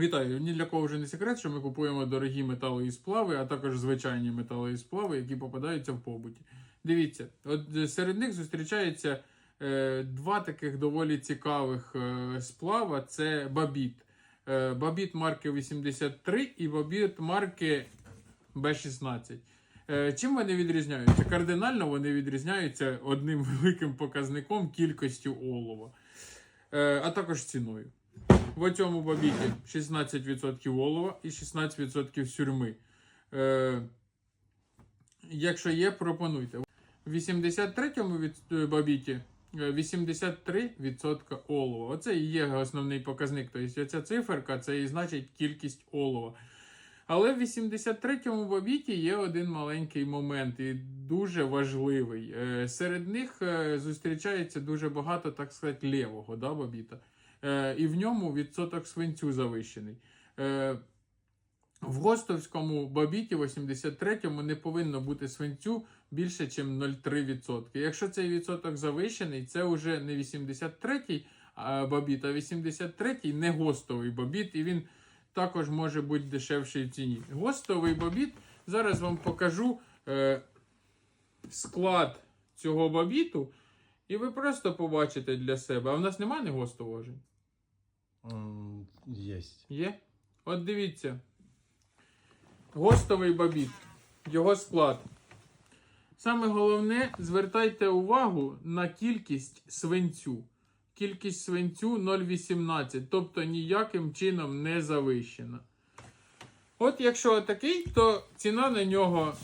Вітаю! Ні для кого вже не секрет, що ми купуємо дорогі метали і сплави, а також звичайні метали і сплави, які попадаються в побуті. Дивіться, от е, серед них зустрічається е, два таких доволі цікавих е, сплава: це бабіт. Е, бабіт марки 83 і бабіт марки B16. Е, Чим вони відрізняються? Кардинально вони відрізняються одним великим показником кількістю олова, е, а також ціною. В цьому бабіті 16% олова і 16% сюрми. Е, якщо є, пропонуйте. В 83-му від, е, бабіті е, 83% олова. Оце і є основний показник. Тобто ця циферка це і значить кількість олова. Але в 83-му бабіті є один маленький момент і дуже важливий. Е, серед них е, зустрічається дуже багато, так сказати, лівого да, бабіта. Е, і в ньому відсоток свинцю завищений. Е, в Гостовському бабіті 83-му не повинно бути свинцю більше, ніж 0,3%. Якщо цей відсоток завищений, це вже не 83-й а, бабіт, а 83-й не гостовий бабіт, і він також може бути дешевший в ціні. Гостовий бабіт, зараз вам покажу е, склад цього бабіту, і ви просто побачите для себе. А в нас немає не гостового вже? Є? От дивіться. Гостовий бабіт. Його склад. Саме головне, звертайте увагу на кількість свинцю. Кількість свинцю 0,18, тобто ніяким чином не завищена. От якщо такий, то ціна на нього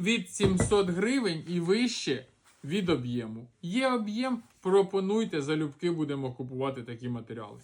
від 700 гривень і вище від об'єму. Є об'єм, пропонуйте, залюбки будемо купувати такі матеріали.